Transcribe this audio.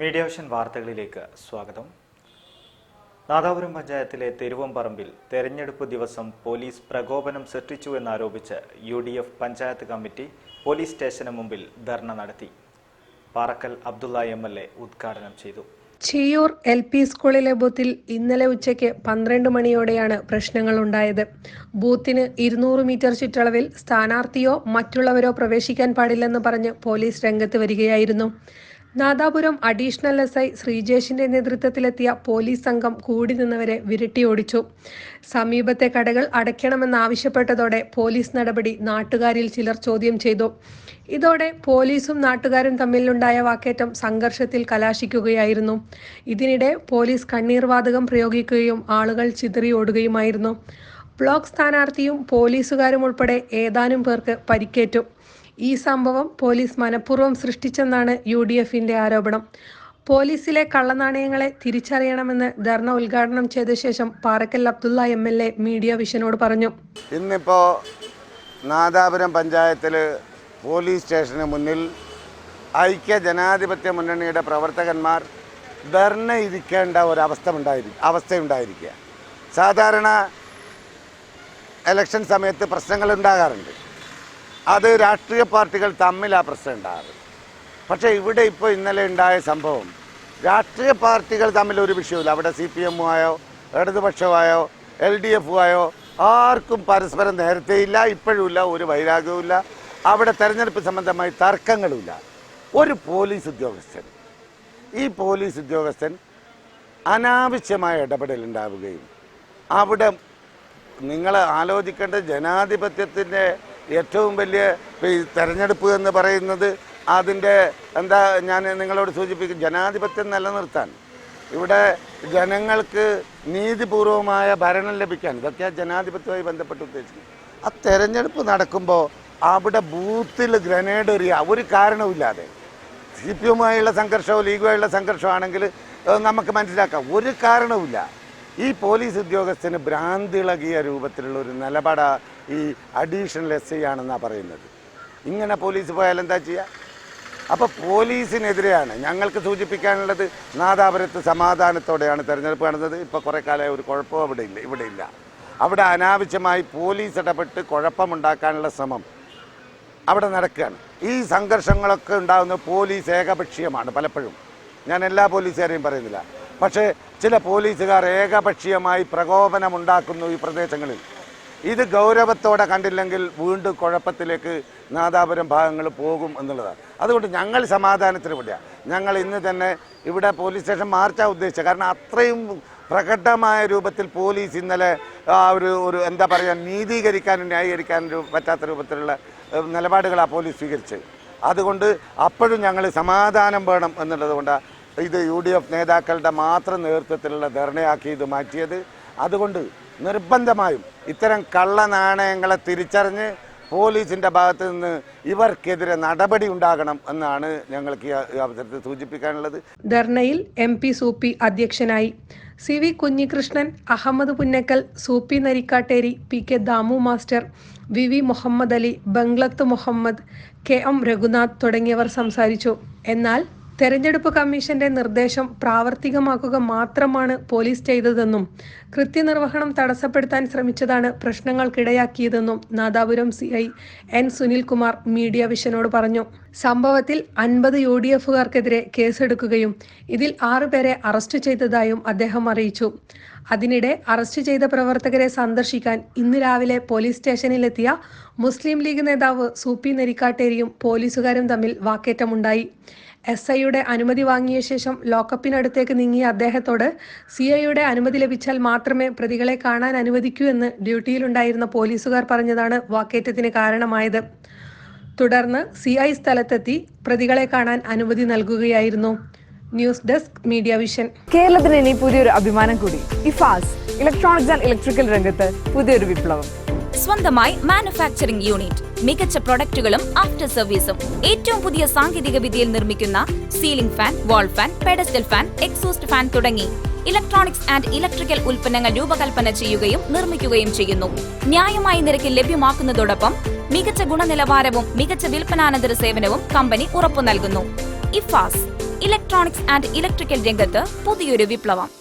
Media Ocean വാർത്തകളിലേക്ക് സ്വാഗതം. നാദാപുരം പഞ്ചായത്തിലെ തിരുവമ്പറമ്പിൽ തെരഞ്ഞെടുപ്പ് ദിവസം പോലീസ് പ്രകോപനം സൃഷ്ടിച്ചുവെന്നാരോപിച്ച് U D F panchayat committee police സ്റ്റേഷന് മുമ്പിൽ ധർണ നടത്തി. Parakkal Abdulla M L A ഉദ്ഘാടനം ചെയ്തു. ചിയൂർ എൽ പി സ്കൂളിലെ ബൂത്തിൽ ഇന്നലെ ഉച്ചയ്ക്ക് പന്ത്രണ്ട് മണിയോടെയാണ് പ്രശ്നങ്ങൾ ഉണ്ടായത്. ബൂത്തിന് ഇരുന്നൂറ് മീറ്റർ ചുറ്റളവിൽ സ്ഥാനാർത്ഥിയോ മറ്റുള്ളവരോ പ്രവേശിക്കാൻ പാടില്ലെന്ന് പറഞ്ഞ് പോലീസ് രംഗത്ത് വരികയായിരുന്നു. നാദാപുരം അഡീഷണൽ എസ് ഐ ശ്രീജേഷിന്റെ നേതൃത്വത്തിലെത്തിയ പോലീസ് സംഘം കൂടി നിന്നവരെ വിരട്ടിയോടിച്ചു സമീപത്തെ കടകൾ അടയ്ക്കണമെന്നാവശ്യപ്പെട്ടതോടെ പോലീസ് നടപടി നാട്ടുകാരിൽ ചിലർ ചോദ്യം ചെയ്തു. ഇതോടെ പോലീസും നാട്ടുകാരും തമ്മിലുണ്ടായ വാക്കേറ്റം സംഘർഷത്തിൽ കലാശിക്കുകയായിരുന്നു. ഇതിനിടെ പോലീസ് കണ്ണീർവാതകം പ്രയോഗിക്കുകയും ആളുകൾ ചിതറി ഓടുകയുമായിരുന്നു. ബ്ലോക്ക് സ്ഥാനാർത്ഥിയും പോലീസുകാരും ഉൾപ്പെടെ ഏതാനും പേർക്ക് പരിക്കേറ്റു. ഈ സംഭവം പോലീസ് മനഃപൂർവം സൃഷ്ടിച്ചെന്നാണ് യു ഡി എഫിന്റെ ആരോപണം. പോലീസിലെ കള്ളനാണയങ്ങളെ തിരിച്ചറിയണമെന്ന് ധർണ ഉദ്ഘാടനം ചെയ്ത ശേഷം Parakkal Abdulla M L A media വിഷനോട് പറഞ്ഞു. ഇന്നിപ്പോ നാദാപുരം പഞ്ചായത്തിൽ പോലീസ് സ്റ്റേഷന് മുന്നിൽ ഐക്യ ജനാധിപത്യ മുന്നണിയുടെ പ്രവർത്തകന്മാർ ധർണ ഇരിക്കേണ്ട ഒരവസ്ഥ ഉണ്ടായിരിക്കും അവസ്ഥയുണ്ടായിരിക്കുക സാധാരണ ഇലക്ഷൻ സമയത്ത് പ്രശ്നങ്ങൾ ഉണ്ടാകാറുണ്ട്. അത് രാഷ്ട്രീയ പാർട്ടികൾ തമ്മിൽ ആ പ്രശ്നം ഉണ്ടാകുന്നത് പക്ഷേ ഇവിടെ ഇപ്പോൾ ഇന്നലെ ഉണ്ടായ സംഭവം രാഷ്ട്രീയ പാർട്ടികൾ തമ്മിൽ ഒരു വിഷയമില്ല അവിടെ സി പി എമ്മുമായോ ഇടതുപക്ഷമായോ എൽ ഡി എഫുമായോ ആർക്കും പരസ്പരം നേരത്തെയില്ല ഇപ്പോഴുമില്ല ഒരു വൈരാഗ്യവുമില്ല അവിടെ തെരഞ്ഞെടുപ്പ് സംബന്ധമായി തർക്കങ്ങളുമില്ല ഒരു പോലീസ് ഉദ്യോഗസ്ഥൻ ഈ പോലീസ് ഉദ്യോഗസ്ഥൻ അനാവശ്യമായ ഇടപെടൽ ഉണ്ടാവുകയും അവിടെ നിങ്ങൾ ആലോചിക്കേണ്ട ജനാധിപത്യത്തിന്റെ ഏറ്റവും വലിയ തെരഞ്ഞെടുപ്പ് എന്ന് പറയുന്നത് അതിന്റെ എന്താ ഞാൻ നിങ്ങളോട് സൂചിപ്പിക്കും ജനാധിപത്യം നിലനിർത്താൻ. ഇവിടെ ജനങ്ങൾക്ക് നീതിപൂർവമായ ഭരണം ലഭിക്കാൻ ഇതൊക്കെ ജനാധിപത്യവുമായി ബന്ധപ്പെട്ട് ഉദ്ദേശിക്കുന്നത്. ആ തെരഞ്ഞെടുപ്പ് നടക്കുമ്പോൾ അവിടെ ബൂത്തിൽ ഗ്രനേഡ് എറിയുക ഒരു കാരണവുമില്ലാതെ സി പി എമ്മുമായുള്ള സംഘർഷമോ ലീഗുമായുള്ള സംഘർഷമാണെങ്കിൽ നമുക്ക് മനസ്സിലാക്കാം ഒരു കാരണവുമില്ല ഈ പോലീസ് ഉദ്യോഗസ്ഥന് ഭ്രാന്തിളകിയ രൂപത്തിലുള്ള ഒരു നിലപാട ഈ അഡീഷണൽ എസ് ഐ ആണെന്നാണ് പറയുന്നത്. ഇങ്ങനെ പോലീസ് പോയാൽ എന്താ ചെയ്യുക അപ്പോൾ പോലീസിനെതിരെയാണ് ഞങ്ങൾക്ക് സൂചിപ്പിക്കാനുള്ളത് നാദാപുരത്ത് സമാധാനത്തോടെയാണ് തെരഞ്ഞെടുപ്പ് നടന്നത്. ഇപ്പോൾ കുറേ കാലമായി ഒരു കുഴപ്പവും അവിടെ ഇല്ല ഇവിടെ ഇല്ല. അവിടെ അനാവശ്യമായി പോലീസ് ഇടപെട്ട് കുഴപ്പമുണ്ടാക്കാനുള്ള ശ്രമം അവിടെ നടക്കുകയാണ്. ഈ സംഘർഷങ്ങളൊക്കെ ഉണ്ടാകുന്ന പോലീസ് ഏകപക്ഷീയമാണ് പലപ്പോഴും. ഞാൻ എല്ലാ പോലീസുകാരെയും പറയുന്നില്ല. പക്ഷേ ചില പോലീസുകാർ ഏകപക്ഷീയമായി പ്രകോപനമുണ്ടാക്കുന്നു ഈ പ്രദേശങ്ങളിൽ. ഇത് ഗൗരവത്തോടെ കണ്ടില്ലെങ്കിൽ വീണ്ടും കുഴപ്പത്തിലേക്ക് നാദാപുരം ഭാഗങ്ങൾ പോകും എന്നുള്ളതാണ്. അതുകൊണ്ട് ഞങ്ങൾ സമാധാനത്തിന് വേണ്ടിയാണ് ഞങ്ങൾ ഇന്ന് തന്നെ ഇവിടെ പോലീസ് സ്റ്റേഷൻ മാർച്ചാണ് ഉദ്ദേശിച്ചത്. കാരണം അത്രയും പ്രകടമായ രൂപത്തിൽ പോലീസ് ഇന്നലെ ആ ഒരു ഒരു എന്താ പറയുക നീതീകരിക്കാനും ന്യായീകരിക്കാനും പറ്റാത്ത രൂപത്തിലുള്ള നിലപാടുകളാണ് പോലീസ് സ്വീകരിച്ചത്. അതുകൊണ്ട് അപ്പോഴും ഞങ്ങൾ സമാധാനം വേണം എന്നുള്ളത് കൊണ്ടാണ് ഇത് യു ഡി എഫ് നേതാക്കളുടെ മാത്രം നേതൃത്വത്തിലുള്ള ധർണയാക്കി ഇത് മാറ്റിയത്. അതുകൊണ്ട് നിർബന്ധമായും ഇത്തരം കള്ള നാണയങ്ങളെ തിരിച്ചറിഞ്ഞ് പോലീസിന്റെ ഭാഗത്ത് നിന്ന് ഇവർക്കെതിരെ നടപടി ഉണ്ടാകണം എന്നാണ് ഞങ്ങൾക്ക് ഈ അവസരത്തിൽ സൂചിപ്പിക്കാനുള്ളത്. ധർണയിൽ എം പി സൂപ്പി അധ്യക്ഷനായി. C V Kunhikrishnan Ahammed Punnakkal Soopy Narikkatteri P K Damu master V V Muhammed Ali Banglath Muhammed K M Raghunath തുടങ്ങിയവർ സംസാരിച്ചു. എന്നാൽ തെരഞ്ഞെടുപ്പ് കമ്മീഷന്റെ നിർദ്ദേശം പ്രാവർത്തികമാക്കുക മാത്രമാണ് പോലീസ് ചെയ്തതെന്നും കൃത്യനിർവഹണം തടസ്സപ്പെടുത്താൻ ശ്രമിച്ചതാണ് പ്രശ്നങ്ങൾക്കിടയാക്കിയതെന്നും Nadapuram C I N Sunilkumar media വിഷനോട് പറഞ്ഞു. സംഭവത്തിൽ അൻപത് യു ഡി എഫുകാർക്കെതിരെ കേസെടുക്കുകയും ഇതിൽ ആറുപേരെ അറസ്റ്റ് ചെയ്തതായും അദ്ദേഹം അറിയിച്ചു. അതിനിടെ അറസ്റ്റ് ചെയ്ത പ്രവർത്തകരെ സന്ദർശിക്കാൻ ഇന്ന് രാവിലെ പോലീസ് സ്റ്റേഷനിലെത്തിയ മുസ്ലിം ലീഗ് നേതാവ് സൂപ്പി നെരിക്കാട്ടേരിയും പോലീസുകാരും തമ്മിൽ വാക്കേറ്റമുണ്ടായി. എസ് ഐയുടെ അനുമതി വാങ്ങിയ ശേഷം ലോക്കപ്പിനടുത്തേക്ക് നീങ്ങിയ അദ്ദേഹത്തോട് സി ഐയുടെ അനുമതി ലഭിച്ചാൽ മാത്രമേ പ്രതികളെ കാണാൻ അനുവദിക്കൂ എന്ന് ഡ്യൂട്ടിയിലുണ്ടായിരുന്ന പോലീസുകാർ പറഞ്ഞതാണ് വാക്കേറ്റത്തിന് കാരണമായത്. തുടർന്ന് സി ഐ സ്ഥലത്തെത്തി പ്രതികളെ കാണാൻ അനുമതി നൽകുകയായിരുന്നു. News desk media vision. കേരളത്തിന് ഇനി പുതിയൊരു അഭിമാനം കൂടി. ഇഫാസ് ഇലക്ട്രോണിക്സ് ആൻഡ് ഇലക്ട്രിക്കൽ രംഗത്ത് പുതിയൊരു വിപ്ലവം. സ്വന്തമായി മാനുഫാക്ചറിംഗ് യൂണിറ്റ് മികച്ച പ്രൊഡക്റ്റുകളും ആഫ്റ്റർ സർവീസും ഏറ്റവും പുതിയ സാങ്കേതിക വിദ്യയിൽ നിർമ്മിക്കുന്ന ceiling fan wall fan pedestal fan exhaust fan തുടങ്ങി ഇലക്ട്രോണിക്സ് ആൻഡ് ഇലക്ട്രിക്കൽ ഉൽപ്പന്നങ്ങൾ രൂപകൽപ്പന ചെയ്യുകയും നിർമ്മിക്കുകയും ചെയ്യുന്നു. ന്യായമായ നിരക്കിൽ ലഭ്യമാക്കുന്നതോടൊപ്പം മികച്ച ഗുണനിലവാരവും മികച്ച വിൽപ്പനാനന്തര സേവനവും കമ്പനി ഉറപ്പു നൽകുന്നു. ഇഫാസ് ഇലക്ട്രോണിക്സ് ആൻഡ് ഇലക്ട്രിക്കൽ രംഗത്ത് പുതിയൊരു വിപ്ലവം.